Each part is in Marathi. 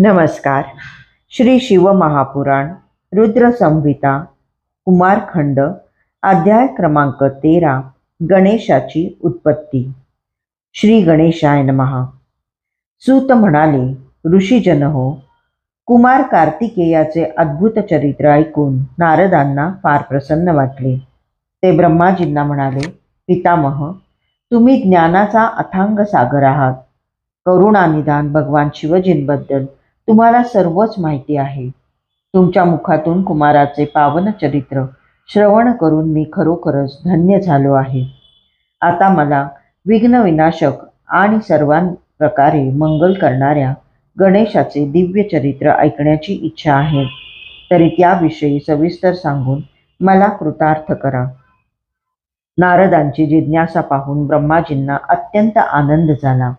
नमस्कार. श्री शिवमहापुराण रुद्रसंहिता कुमारखंड अध्याय क्रमांक तेरा गणेशाची उत्पत्ती. श्री गणेशाय महा सूत म्हणाले ऋषीजन हो कुमार कार्तिकेयाचे अद्भुत चरित्र ऐकून नारदांना फार प्रसन्न वाटले. ते ब्रह्माजींना म्हणाले पितामह तुम्ही ज्ञानाचा अथांग सागर आहात. करुणानिदान भगवान शिवजींबद्दल तुम्हाला सर्वच माहिती आहे. तुमच्या मुखातून कुमाराचे पावन चरित्र श्रवण करून मी खरोखरच धन्य झालो आहे. आता मला विघ्नविनाशक आणि सर्वां प्रकारे मंगल करणाऱ्या गणेशाचे दिव्य चरित्र ऐकण्याची इच्छा आहे. तरी त्याविषयी सविस्तर सांगून मला कृतार्थ करा. नारदांची जिज्ञासा पाहून ब्रह्माजींना अत्यंत आनंद झाला.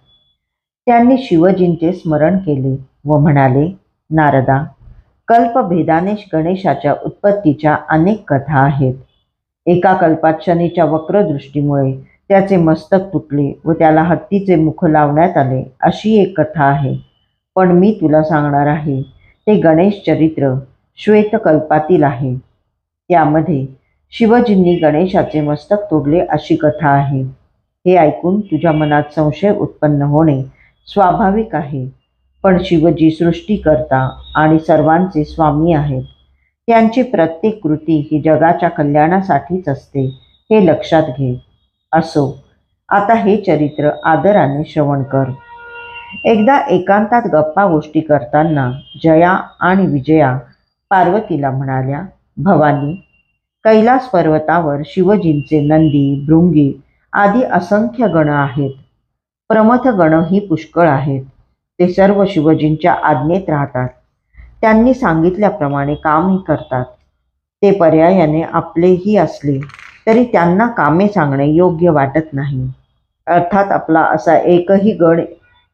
त्यांनी शिवजींचे स्मरण केले व म्हणाले नारदा कल्पभेदाने गणेशाच्या उत्पत्तीच्या अनेक कथा आहेत. एका कल्पात शनीच्या वक्रदृष्टीमुळे त्याचे मस्तक तुटले व त्याला हत्तीचे मुख लावण्यात आले अशी एक कथा आहे. पण मी तुला सांगणार आहे ते गणेश चरित्र श्वेतकल्पातील आहे. त्यामध्ये शिवजींनी गणेशाचे मस्तक तोडले अशी कथा आहे. हे ऐकून तुझ्या मनात संशय उत्पन्न होणे स्वाभाविक आहे. पण शिवजी सृष्टीकर्ता आणि सर्वांचे स्वामी आहेत. त्यांची प्रत्येक कृती ही जगाच्या कल्याणासाठीच असते हे लक्षात घे. असो आता हे चरित्र आदराने श्रवण कर. एकदा एकांतात गप्पा गोष्टी करताना जया आणि विजया पार्वतीला म्हणाल्या भवानी कैलास पर्वतावर शिवजींचे नंदी भृंगी आदी असंख्य गण आहेत. प्रमथगणही पुष्कळ आहेत. ते सर्व शिवजींच्या आज्ञेत राहतात. त्यांनी सांगितल्याप्रमाणे कामही करतात. ते पर्यायाने आपलेही असले तरी त्यांना कामे सांगणे योग्य वाटत नाही. अर्थात आपला असा एकही गण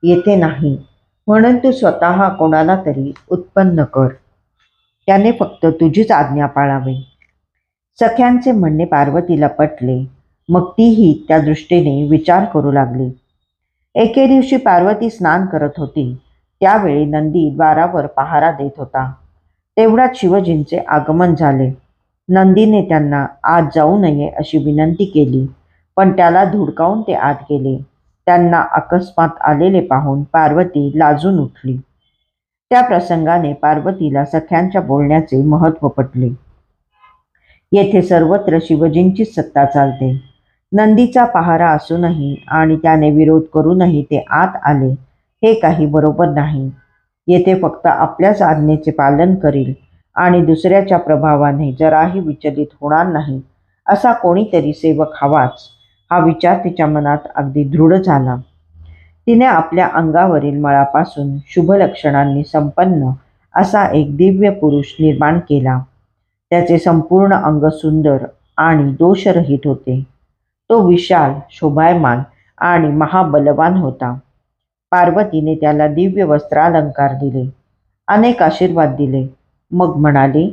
येथे नाही. म्हणून तू स्वतः कोणाला तरी उत्पन्न कर. त्याने फक्त तुझीच आज्ञा पाळावी. सख्यांचे म्हणणे पार्वतीला पटले. मग तीही त्या दृष्टीने विचार करू लागली. एके दिवशी पार्वती स्नान करत होती. त्यावेळी नंदी द्वारावर पहारा देत होता. तेवढ्यात शिवजींचे आगमन झाले. नंदीने त्यांना आत जाऊ नये अशी विनंती केली पण त्याला धुडकावून ते आत गेले. त्यांना अकस्मात आलेले पाहून पार्वती लाजून उठली. त्या प्रसंगाने पार्वतीला सख्यांच्या बोलण्याचे महत्त्व पटले. येथे सर्वत्र शिवजींचीच सत्ता चालते. नंदीचा पहारा असूनही आणि त्याने विरोध करूनही ते आत आले. हे काही बरोबर नाही. येथे फक्त आपल्याच आज्ञेचे पालन करील आणि दुसऱ्याच्या प्रभावाने जराही विचलित होणार नाही असा कोणीतरी सेवक हवाच हा विचार तिच्या मनात अगदी दृढ झाला. तिने आपल्या अंगावरील मळापासून शुभ लक्षणांनी संपन्न असा एक दिव्य पुरुष निर्माण केला. त्याचे संपूर्ण अंग सुंदर आणि दोषरहित होते. तो विशाल शोभायमान आणि महाबलवान होता. पार्वतीने त्याला दिव्य वस्त्रालंकार दिले अनेक आशीर्वाद दिले. मग म्हणाली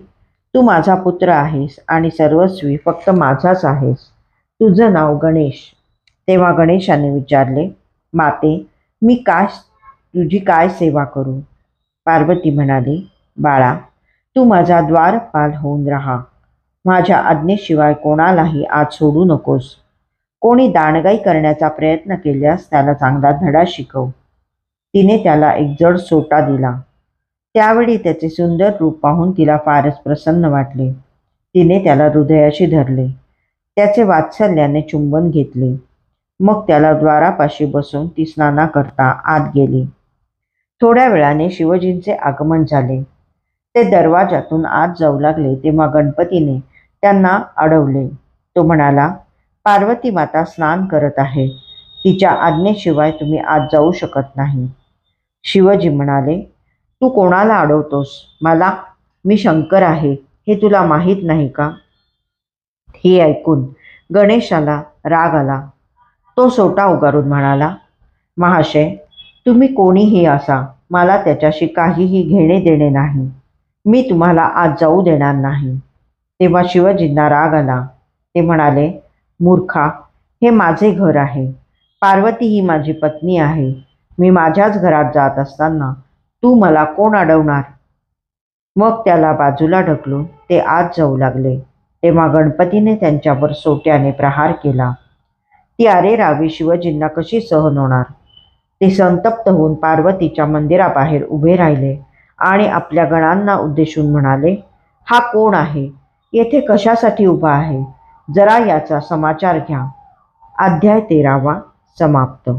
तू माझा पुत्र आहेस आणि सर्वस्वी फक्त माझाच आहेस. तुझं नाव गणेश. तेव्हा गणेशाने विचारले माते मी काय तुझी काय सेवा करू? पार्वती म्हणाली बाळा तू माझा द्वारपाल होऊन राहा. माझ्या आज्ञेशिवाय कोणालाही आज सोडू नकोस. कोणी दांडगाई करण्याचा प्रयत्न केल्यास त्याला चांगला धडा शिकव. तिने त्याला एक जड सोटा दिला. त्यावेळी त्याचे सुंदर रूप पाहून तिला फारच प्रसन्न वाटले. तिने त्याला हृदयाशी धरले. त्याचे वात्सल्याने चुंबन घेतले. मग त्याला द्वारापाशी बसून ती स्नाना करता आत गेली. थोड्या वेळाने शिवजींचे आगमन झाले. ते दरवाजातून आत जाऊ लागले तेव्हा गणपतीने त्यांना अडवले. तो म्हणाला पार्वती माता स्नान करत आहे. तिच्या आज्ञेशिवाय तुम्ही आत जाऊ शकत नाही. शिवजी म्हणाले तू कोणाला अडवतोस? मला मी शंकर आहे. हे तुला माहीत नाही का? हे ऐकून गणेशाला राग आला. तो सोटा उगारून म्हणाला महाशय तुम्ही कोणीही असा. मला त्याच्याशी काहीही घेणे देणे नाही. मी तुम्हाला आज जाऊ देणार नाही. तेव्हा शिवजींना राग आला. ते म्हणाले मूर्खा हे माझे घर आहे. पार्वती ही माझी पत्नी आहे. मी माझ्याच घरात जात असताना तू मला कोण अडवणार? मग त्याला बाजूला ढकलून ते आत जाऊ लागले. तेव्हा गणपतीने त्यांच्यावर सोट्याने प्रहार केला. ती अरे रावी शिवजींना कशी सहन होणार? ते संतप्त होऊन पार्वतीच्या मंदिराबाहेर उभे राहिले आणि आपल्या गणांना उद्देशून म्हणाले हा कोण आहे? येथे कशासाठी उभा आहे? जरा याचा समाचार घ्या. अध्याय तेरावा समाप्त.